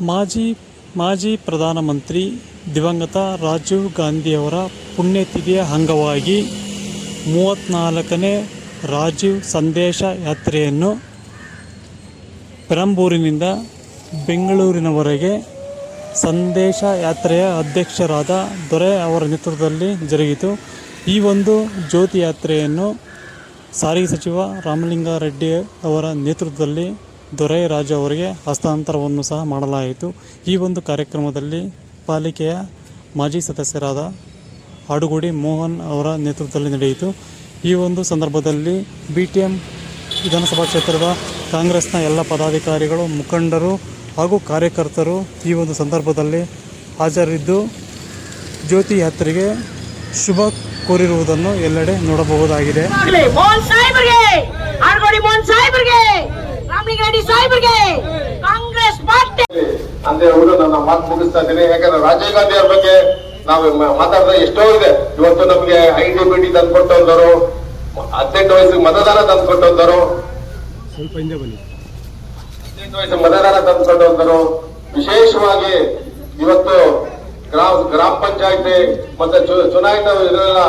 ಮಾಜಿ ಮಾಜಿ ಪ್ರಧಾನಮಂತ್ರಿ ದಿವಂಗತ ರಾಜೀವ್ ಗಾಂಧಿಯವರ ಪುಣ್ಯತಿಥಿಯ ಅಂಗವಾಗಿ ಮೂವತ್ತ್ನಾಲ್ಕನೇ ರಾಜೀವ್ ಸಂದೇಶ ಯಾತ್ರೆಯನ್ನು ಪೆರಂಬೂರಿನಿಂದ ಬೆಂಗಳೂರಿನವರೆಗೆ ಸಂದೇಶ ಯಾತ್ರೆಯ ಅಧ್ಯಕ್ಷರಾದ ದೊರೆ ಅವರ ನೇತೃತ್ವದಲ್ಲಿ ಜರುಗಿತು. ಈ ಒಂದು ಜ್ಯೋತಿ ಯಾತ್ರೆಯನ್ನು ಸಾರಿಗೆ ಸಚಿವ ರಾಮಲಿಂಗಾರೆಡ್ಡಿ ಅವರ ನೇತೃತ್ವದಲ್ಲಿ ದೊರೆ ರಾಜು ಅವರಿಗೆ ಹಸ್ತಾಂತರವನ್ನು ಸಹ ಮಾಡಲಾಯಿತು. ಈ ಒಂದು ಕಾರ್ಯಕ್ರಮದಲ್ಲಿ ಪಾಲಿಕೆಯ ಮಾಜಿ ಸದಸ್ಯರಾದ ಹಾಡುಗುಡಿ ಮೋಹನ್ ಅವರ ನೇತೃತ್ವದಲ್ಲಿ ನಡೆಯಿತು. ಈ ಒಂದು ಸಂದರ್ಭದಲ್ಲಿ ಬಿ ಟಿ ಎಂ ವಿಧಾನಸಭಾ ಕ್ಷೇತ್ರದ ಕಾಂಗ್ರೆಸ್ನ ಎಲ್ಲ ಪದಾಧಿಕಾರಿಗಳು, ಮುಖಂಡರು ಹಾಗೂ ಕಾರ್ಯಕರ್ತರು ಈ ಒಂದು ಸಂದರ್ಭದಲ್ಲಿ ಹಾಜರಿದ್ದು, ಜ್ಯೋತಿ ಯಾತ್ರೆಗೆ ಶುಭ ಕೋರಿರುವುದನ್ನು ಎಲ್ಲೆಡೆ ನೋಡಬಹುದಾಗಿದೆ ಆಗ್ಲಿ ಮೋಹನ್ ಸಾಹೇಬ್ರಿಗೆ ಆಡ್ಗೋಡಿ ಮೋಹನ್ ಸಾಹೇಬ್ರಿಗೆ ರಾಮಲಿಂಗಾರೆಡ್ಡಿ ಸಾಹೇಬ್ರಿಗೆ ಕಾಂಗ್ರೆಸ್ ಪಾರ್ಟಿ. ಅಂತ ಹೇಳ್ಬಿಟ್ಟು ನನ್ನ ಮಾತು ಮುಗಿಸ್ತಾ ಇದ್ದೀನಿ. ಯಾಕಂದ್ರೆ ರಾಜೀವ್ ಗಾಂಧಿ ಅವ್ರ ಬಗ್ಗೆ ನಾವು ಮಾತಾಡಿದ್ರೆ ಎಷ್ಟೋ ಇದೆ. ಇವತ್ತು ನಮಗೆ ಐ ಡಿ ಬಿ ಟಿ ತಂದ್ಕೊಟ್ಟಂತವ್ರು ಹದಿನೆಂಟು ವಯಸ್ಸಿಗೆ ಮತದಾನ ಬನ್ನಿ. ಹದಿನೆಂಟು ವಯಸ್ಸಿಗೆ ಮತದಾನ ತಂದ್ಕೊಟ್ಟಂತವ್ರು ವಿಶೇಷವಾಗಿ ಇವತ್ತು ಗ್ರಾಮ ಗ್ರಾಮ ಪಂಚಾಯತಿ ಮತ್ತೆ ಚು- ಚುನಾಯಿತ ಇದೆಲ್ಲ